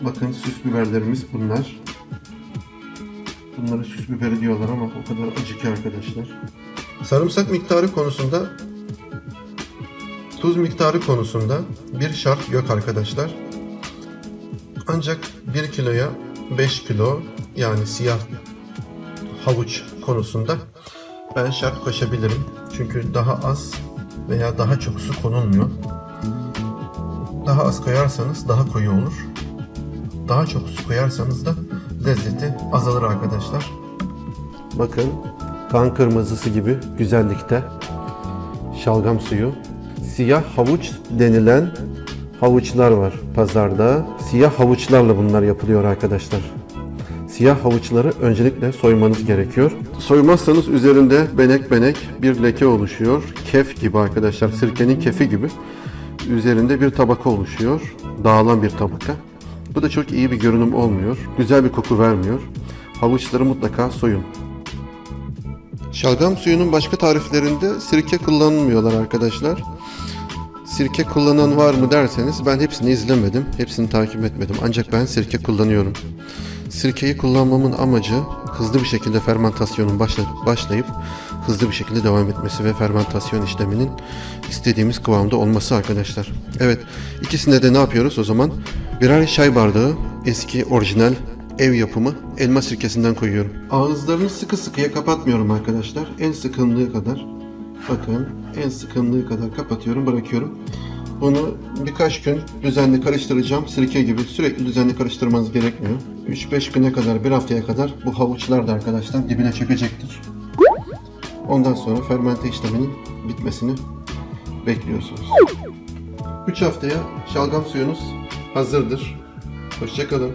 Bakın süs biberlerimiz bunlar. Bunlara süs biberi diyorlar ama o kadar acı ki arkadaşlar. Sarımsak miktarı konusunda tuz miktarı konusunda bir şart yok arkadaşlar. Ancak 1 kiloya 5 kilo yani siyah havuç konusunda ben şart koşabilirim. Çünkü daha az veya daha çok su konulmuyor. Daha az koyarsanız daha koyu olur. Daha çok su koyarsanız da lezzeti azalır arkadaşlar. Bakın kan kırmızısı gibi güzellikte şalgam suyu. Siyah havuç denilen havuçlar var pazarda. Siyah havuçlarla bunlar yapılıyor arkadaşlar. Siyah havuçları öncelikle soymanız gerekiyor. Soymazsanız üzerinde benek benek bir leke oluşuyor. Kef gibi arkadaşlar, sirkenin kefi gibi. Üzerinde bir tabaka oluşuyor. Dağılan bir tabaka. Bu da çok iyi bir görünüm olmuyor. Güzel bir koku vermiyor. Havuçları mutlaka soyun. Şalgam suyunun başka tariflerinde sirke kullanmıyorlar arkadaşlar. Sirke kullanan var mı derseniz ben hepsini izlemedim, hepsini takip etmedim. Ancak ben sirke kullanıyorum. Sirkeyi kullanmamın amacı hızlı bir şekilde fermentasyonun başla- başlayıp hızlı bir şekilde devam etmesi ve fermentasyon işleminin istediğimiz kıvamda olması arkadaşlar. Evet, ikisinde de ne yapıyoruz o zaman? Birer çay bardağı eski orijinal ev yapımı elma sirkesinden koyuyorum. Ağızlarını sıkı sıkıya kapatmıyorum arkadaşlar. En sıkınlığı kadar. Bakın en sıkınlığı kadar kapatıyorum bırakıyorum. Bunu birkaç gün düzenli karıştıracağım. Sirke gibi sürekli düzenli karıştırmanız gerekmiyor. 3-5 güne kadar, bir haftaya kadar bu havuçlar da arkadaşlar dibine çökecektir. Ondan sonra fermente işleminin bitmesini bekliyorsunuz. 3 haftaya şalgam suyunuz hazırdır. Hoşçakalın.